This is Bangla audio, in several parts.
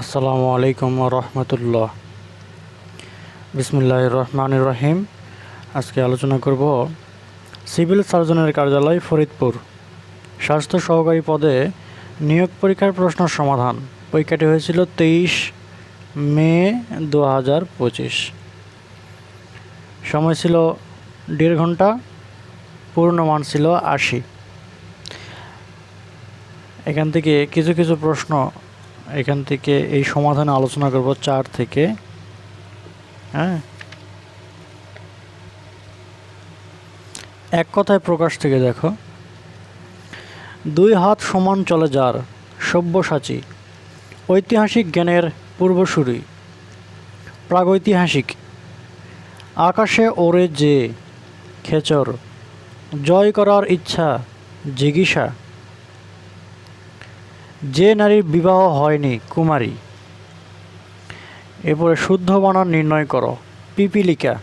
আসসালামু আলাইকুম রহমতুল্লাহ। বিসমুল্লাহ রহমান রহিম। আজকে আলোচনা করব সিভিল সার্জনের কার্যালয় ফরিদপুর। স্বাস্থ্য সহকারী পদে নিয়োগ পরীক্ষার প্রশ্ন সমাধান। পরীক্ষাটি হয়েছিল তেইশ মে দু হাজার পঁচিশ। সময় ছিল দেড় ঘণ্টা, পূর্ণমান ছিল আশি। এখান থেকে কিছু কিছু প্রশ্ন এখান থেকে এই সমাধানে আলোচনা করব চার থেকে হ্যাঁ? এক কথায় প্রকাশ থেকে দেখো, দুই হাত সমান চলে যার সব্যসাচী, ঐতিহাসিক জ্ঞানের পূর্বসূরি, প্রাগৈতিহাসিক, আকাশে ওড়ে যে খেচর, জয় করার ইচ্ছা, জিজ্ঞাসা। যে নারীর বিবাহ হয়নি, কুমারী। এরপরে শুদ্ধ বানান নির্ণয় করো। পিপিলিকা।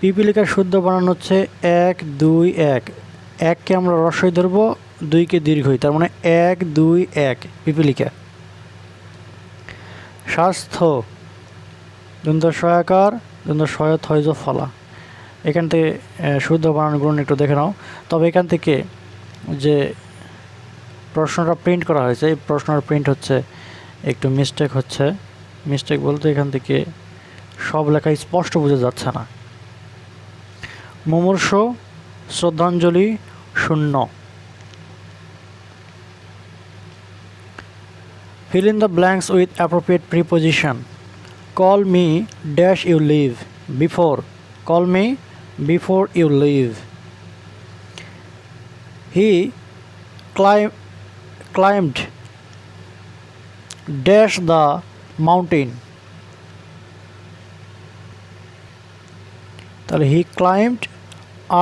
পিপিলিকার শুদ্ধ বানান হচ্ছে এক, দুই, এক। এককে আমরা রসই ধরবো, দুইকে দীর্ঘই। তার মানে এক, দুই, এক, পিপিলিকা। স্বাস্থ্য। দন্ত সহায়কার, দন্ত সহায়ত হয়জ ফলা। এখান থেকে শুদ্ধ বানানগুলো একটু দেখে নাও। তবে এখান থেকে যে প্রশ্নটা প্রিন্ট করা হয়েছে এই প্রশ্নের প্রিন্ট হচ্ছে একটু মিস্টেক হচ্ছে মিস্টেক বলতে এখান থেকে সব লেখা স্পষ্ট বোঝা যাচ্ছে না মুমূর্ষ শ্রদ্ধাঞ্জলি শূন্য fill in the blanks with appropriate preposition call me dash you leave before call me before you leave he climb, climbed dash the mountain তাহলে he climbed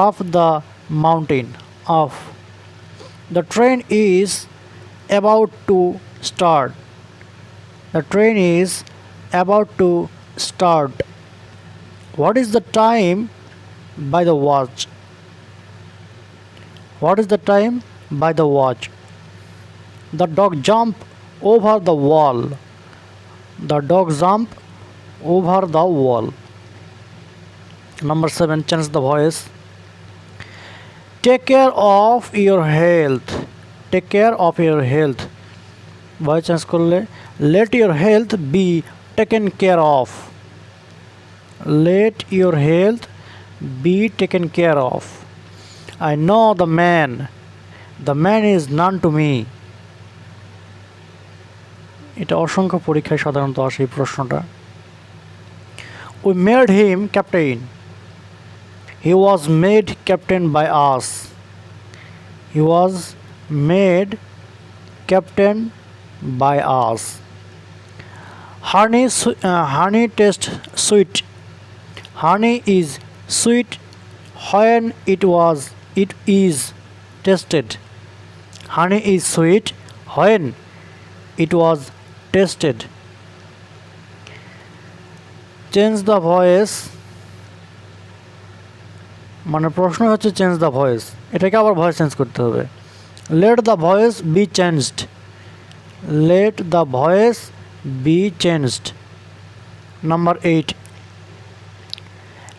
up the mountain of the train is about to start the train is about to start what is the time by the watch what is the time by the watch The dog jump over the wall. The dog jump over the wall. Number seven, change the voice. Take care of your health. Take care of your health. Voice change করলে let your health be taken care of. Let your health be taken care of. I know the man. The man is none to me. এটা অসংখ্য পরীক্ষায় সাধারণত আসে এই প্রশ্নটা। We made him captain he was made captain by us he was made captain by us honey honey taste sweet honey is sweet when it was it is tested honey is sweet when it was tested. Change the voice মানে প্রশ্ন হচ্ছে চেঞ্জ দ্য ভয়েস এটাকে আবার ভয়েস চেঞ্জ করতে হবে let the voice be changed let the voice be changed number eight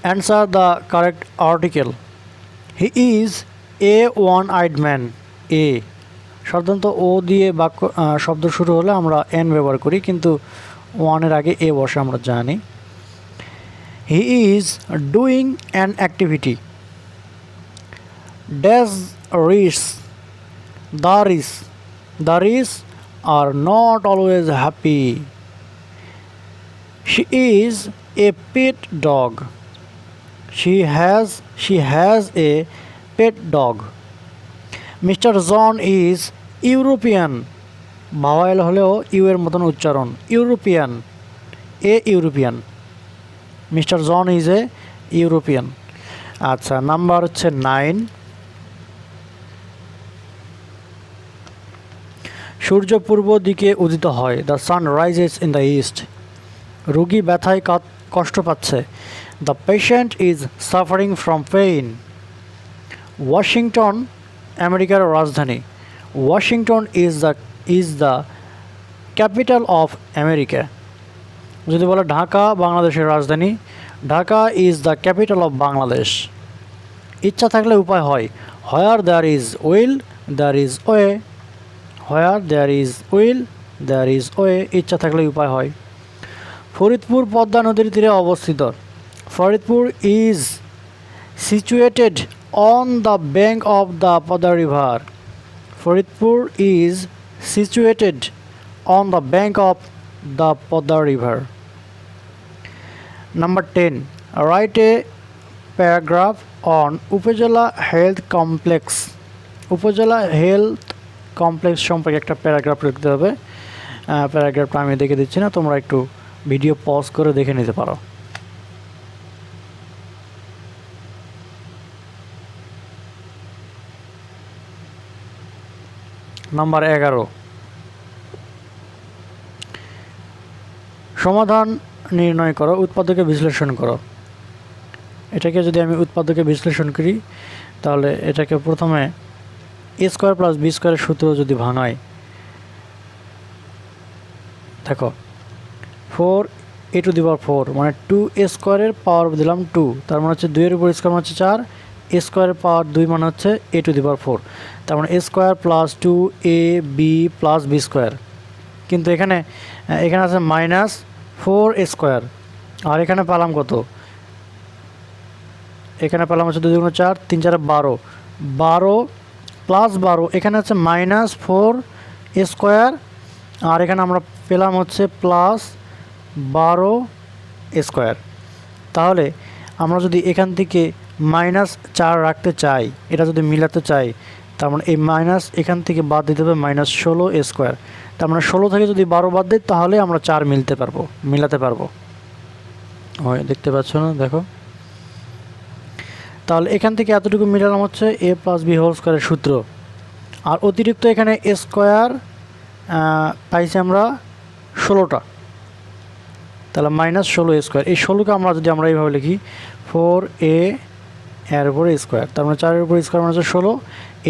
answer the correct article he is a one eyed man a সাধারণত ও দিয়ে বাক্য শব্দ শুরু হলে আমরা এন ব্যবহার করি, কিন্তু ওয়ানের আগে এ বসে আমরা জানি। He is doing an activity dash rich the rich the rich are not always happy she is a pet dog she has she has a pet dog Mr John is European. Vowel হলেও ইউ এর মতন উচ্চারণ। European. A European. Mr John is a European. আচ্ছা নাম্বার হচ্ছে নাইন। সূর্য পূর্ব দিকে উদিত হয়। The sun rises in the east. রুগী ব্যথায় কষ্ট পাচ্ছে। The patient is suffering from pain. Washington, আমেরিকার রাজধানী। Washington is the is the capital of America যদি বলে ঢাকা, বাংলাদেশের রাজধানী, Dhaka is the capital of Bangladesh ইচ্ছা থাকলে উপায় হয়। Where there is will there is way where there is will there is way ইচ্ছা থাকলে উপায় হয়। ফরিদপুর পদ্মা নদীর তীরে অবস্থিত। Faridpur is situated on the bank of the Padma river Faridpur is situated on the bank of the Padma river number ten write a paragraph on Upazila health complex Upazila health complex সম্পর্কে একটা প্যারাগ্রাফ লিখতে হবে। প্যারাগ্রাফটা আমি দেখে দিচ্ছি না, তোমরা একটু ভিডিও পজ করে দেখে নিতে পারো। নাম্বার এগারো। সমাধান নির্ণয় করো, উৎপাদকে বিশ্লেষণ করো। এটাকে যদি আমি উৎপাদকে বিশ্লেষণ করি, তাহলে এটাকে প্রথমে এ স্কোয়ার প্লাস বি স্কোয়ারের সূত্র যদি ভাঙাই দেখো four a two the power four মানে টু এ স্কোয়ারের পাওয়ার দিলাম টু তার মানে হচ্ছে দুইয়ের উপর স্কোয়ার মানে হচ্ছে চার এ স্কোয়ারের পাওয়ার দুই মানে হচ্ছে এ টু দি পাওয়ার ফোর। তার মানে a square plus two a b plus b square. কিন্তু এখানে এখানে আছে মাইনাস ফোর স্কোয়ার। আর এখানে পেলাম কত? এখানে পেলাম হচ্ছে দুই দুগুণ চার, তিন চারে বারো। বারো প্লাস বারো, এখানে হচ্ছে মাইনাস ফোর স্কোয়ার। আর এখানে আমরা পেলাম হচ্ছে প্লাস বারো স্কোয়ার। তাহলে আমরা যদি এখান থেকে মাইনাস চার রাখতে চাই, এটা যদি মিলাতে চাই, তার মানে এই মাইনাস এখান থেকে বাদ দিতে হবে মাইনাস ষোলো স্কোয়ার। তার মানে ষোলো থেকে যদি বারো বাদ দিই, তাহলে আমরা চার মিলতে পারব, মিলাতে পারব। হয়, দেখতে পাচ্ছ না? দেখো। তাহলে এখান থেকে এতটুকু মিলালাম হচ্ছে এ প্লাস বি হোল স্কোয়ারের সূত্র। আর অতিরিক্ত এখানে এ স্কোয়ার পাইছি আমরা ষোলোটা। তাহলে মাইনাস ষোলো স্কোয়ার। এই ষোলোকে আমরা যদি আমরা এইভাবে লিখি, ফোর এ এর উপরে স্কোয়ার। তার মানে চারের উপর স্কোয়ার মানে হচ্ছে ষোলো,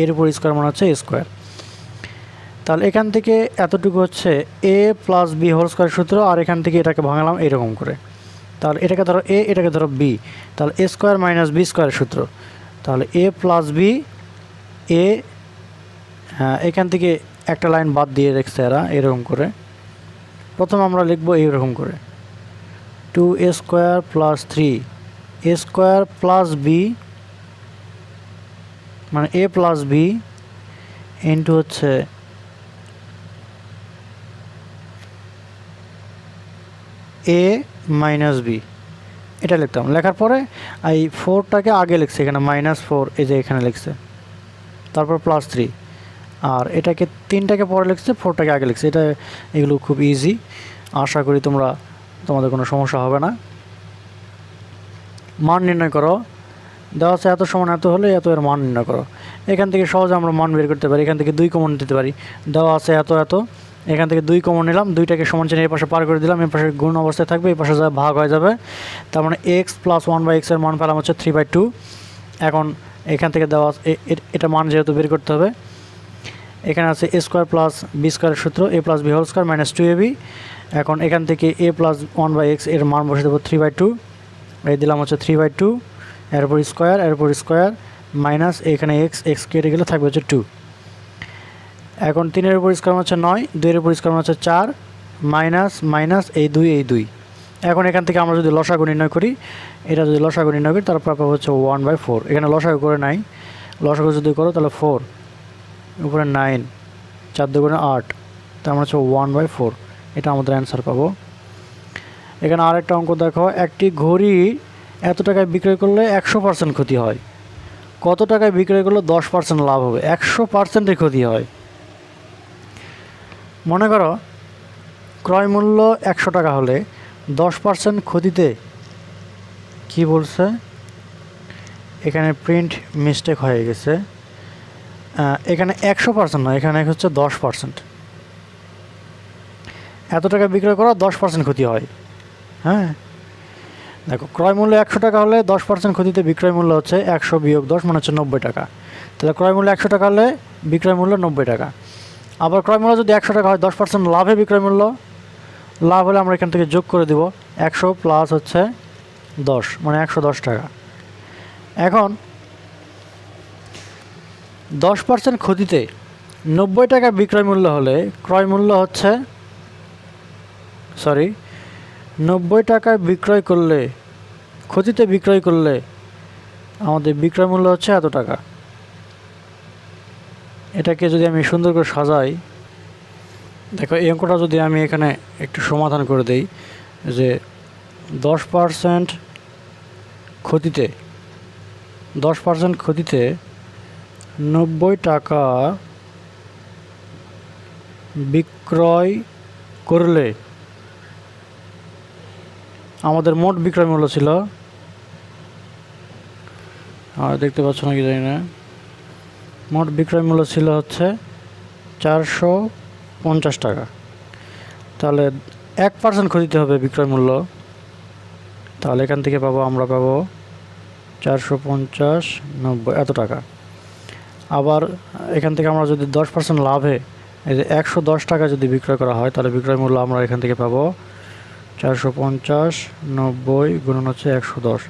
এর উপর স্কোয়ার মানে হচ্ছে স্কোয়ার। তাহলে এখান থেকে এতটুকু হচ্ছে a plus b whole square সূত্র, আর এখান থেকে এটাকে ভাঙালাম এরকম করে। তাহলে এটাকে ধরো এ এটাকে ধরো বি তাহলে a square minus b square সূত্র। তাহলে এ প্লাস বি এ হ্যাঁ এখান থেকে একটা লাইন বাদ দিয়ে রেখেছে এরা এরকম করে। প্রথম আমরা লিখব এইরকম করে। Two a square plus three a square plus b মানে এ প্লাস বি ইন্টু হচ্ছে এ মাইনাস বি এটা লিখতাম। লেখার পরে এই ফোরটাকে আগে লিখছে এখানে মাইনাস ফোর এই যে এখানে লিখছে। তারপর প্লাস থ্রি আর এটাকে তিনটাকে পরে লিখছে ফোরটাকে আগে লিখছে। এটা এগুলো খুব ইজি আশা করি তোমরা, তোমাদের কোনো সমস্যা হবে না। মান নির্ণয় করো। দেওয়া আছে, এত সমান, এত হলে এত এর মান নির্ণয় করো। এখান থেকে সহজে আমরা মান বের করতে পারি, এখান থেকে দুই কমন দিতে পারি। দেওয়া আছে এত এত। এখান থেকে দুই কমন নিলাম, দুইটাকে সমান চিহ্ন এই পাশে পার করে দিলাম, এই পাশে গুণ অবস্থায় থাকবে, এই পাশে যা ভাগ হয়ে যাবে। তার মানে এক্স প্লাস ওয়ান বাই এক্সের মান পেলাম হচ্ছে থ্রি বাই টু এখন এখান থেকে দেওয়া এটা মান যেহেতু বের করতে হবে, এখানে আছে এ স্কোয়ার প্লাস বি স্কোয়ারের সূত্র a plus b whole square minus two a b এখন এখান থেকে এ প্লাস ওয়ান বাই এক্সের মান বসে দেবো থ্রি বাই টু এই দিলাম হচ্ছে থ্রি বাই টু এরপর স্কোয়ার এরপর স্কোয়ার, মাইনাস এখানে এক্স এক্স কেটে গেলে থাকবে হচ্ছে টু এখন তিনের উপর স্কোয়ার হচ্ছে নয়, দুইয়ের উপর স্কোয়ার হচ্ছে চার, মাইনাস মাইনাস এই দুই এই দুই। এখন এখান থেকে আমরা যদি লসাগু নির্ণয় করি, এটা যদি লসাগু নির্ণয় করি তারপর পাবো হচ্ছে ওয়ান বাই ফোর এখানে লসাগু করে নাই। লসাগু যদি করো, তাহলে ফোর উপরে নাইন চার দু দুগুণে আট, তার মানে হচ্ছে ওয়ান বাই ফোর এটা আমাদের অ্যান্সার পাবো। এখানে আরেকটা অঙ্ক দেখো, একটি ঘড়ি এত টাকায় বিক্রয় করলে একশো পার্সেন্ট ক্ষতি হয়। কত টাকায় বিক্রয় করলে দশ পার্সেন্ট লাভ হবে? একশো পার্সেন্টের ক্ষতি হয়। মনে করো, ক্রয় মূল্য একশো টাকা হলে দশ পার্সেন্ট ক্ষতিতে কি বলছে? এখানে প্রিন্ট মিস্টেক হয়ে গেছে। এখানে একশো পার্সেন্ট নয়, এখানে হচ্ছে দশ পার্সেন্ট এত টাকা বিক্রয় করা দশ পার্সেন্ট ক্ষতি হয়। হ্যাঁ? দেখো, ক্রয় মূল্য একশো টাকা হলে দশ পার্সেন্ট ক্ষতিতে বিক্রয় মূল্য হচ্ছে একশো বিয়োগ দশ মানে হচ্ছে নব্বই টাকা। তাহলে ক্রয় মূল্য একশো টাকা হলে বিক্রয় মূল্য নব্বই টাকা। আবার ক্রয় মূল্য যদি একশো টাকা হয়, দশ পার্সেন্ট লাভে বিক্রয় মূল্য, লাভ হলে আমরা এখান থেকে যোগ করে দিব একশো প্লাস হচ্ছে দশ মানে একশো দশ টাকা। এখন দশ পার্সেন্ট ক্ষতিতে নব্বই টাকা বিক্রয় মূল্য হলে ক্রয় মূল্য হচ্ছে সরি নব্বই টাকায় বিক্রয় করলে ক্ষতিতে বিক্রয় করলে আমাদের বিক্রয় মূল্য হচ্ছে এত টাকা। এটাকে যদি আমি সুন্দর করে সাজাই, দেখো এই অঙ্কটা যদি আমি এখানে একটু সমাধান করে দেই, যে দশ পার্সেন্ট ক্ষতিতে, দশ পার্সেন্ট ক্ষতিতে নব্বই টাকা বিক্রয় করলে আমাদের মোট বিক্রয় মূল্য ছিল, আর দেখতে পাচ্ছ নাকি জানি না, মোট বিক্রয় মূল্য ছিল হচ্ছে চারশো পঞ্চাশ টাকা। তাহলে এক পার্সেন্ট ক্ষতিতে হবে বিক্রয় মূল্য। তাহলে এখান থেকে পাবো, আমরা পাবো চারশো পঞ্চাশ নব্বই, এত টাকা। আবার এখান থেকে আমরা যদি দশ পার্সেন্ট লাভে, এই যে একশো দশ টাকা যদি বিক্রয় করা হয়, তাহলে বিক্রয় মূল্য আমরা এখান থেকে পাবো চারশো পঞ্চাশ, নব্বই, গুণন হচ্ছে একশো দশ।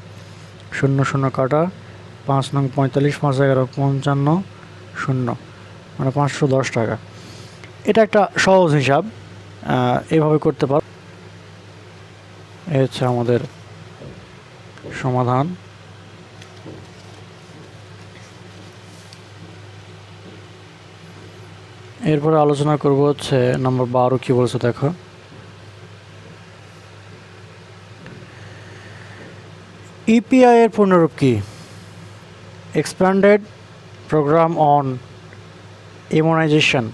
শূন্য শূন্য কাটা, পাঁচ নং পঁয়তাল্লিশ, পাঁচ এগারো, পঞ্চান্ন, শূন্য। মানে পাঁচশো দশ টাকা। এটা একটা সহজ হিসাব এভাবে করতে পার এই হচ্ছে আমাদের সমাধান। এরপরে আলোচনা করব হচ্ছে নম্বর বারো, কি বলছে দেখো। ইপিআই এর পূর্ণরূপ কি? Expanded programme on immunization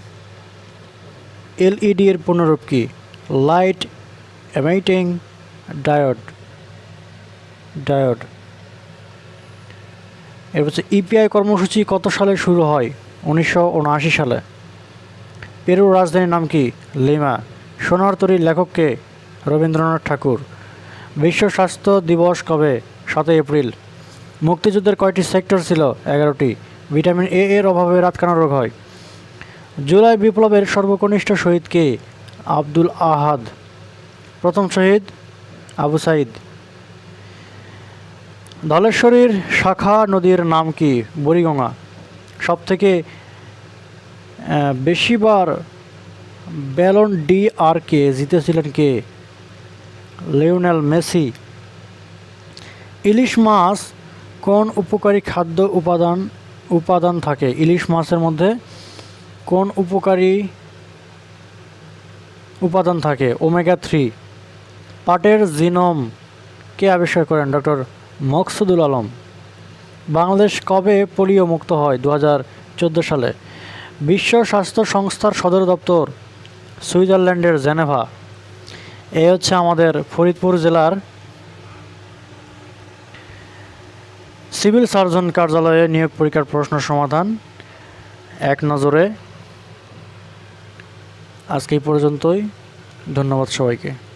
LED এর পূর্ণরূপ কি? লাইট এমাইটিং ডায়োড ডায়োড এর হচ্ছে ইপিআই কর্মসূচি কত সালে শুরু হয়? উনিশশো উনআশি সালে। পেরুর রাজধানীর নাম কি? লিমা। সোনার তরীর লেখককে রবীন্দ্রনাথ ঠাকুর। বিশ্ব স্বাস্থ্য দিবস কবে? সাতই এপ্রিল। মুক্তিযুদ্ধের কয়টি সেক্টর ছিল? এগারোটি। ভিটামিন এ এর অভাবে রাতকানা রোগ হয়। জুলাই বিপ্লবের সর্বকনিষ্ঠ শহীদ কে? আব্দুল আহাদ। প্রথম শহীদ আবু সাইদ। ধলেশ্বরীর শাখা নদীর নাম কি? বুড়িগঙ্গা। সব থেকে বেশিবার ব্যালন ডি আর কে জিতেছিলেন কে? Lionel Messi. ইলিশ মাছ কোন উপকারী খাদ্য উপাদান উপাদান থাকে? ইলিশ মাছের মধ্যে কোন উপকারী উপাদান থাকে? Omega three. পাটের জিনোম কে আবিষ্কার করেন? ডক্টর মকসুদুল আলম। বাংলাদেশ কবে পোলিও মুক্ত হয়? দু চোদ্দ সালে। বিশ্ব স্বাস্থ্য সংস্থার সদর দপ্তর সুইজারল্যান্ডের জেনেভা। এই হচ্ছে আমাদের ফরিদপুর জেলার সিভিল সার্জন কার্যালয়ে নিয়োগ পরীক্ষার প্রশ্ন সমাধান। এক নজরে। আজকে এই পর্যন্তই। ধন্যবাদ সবাইকে।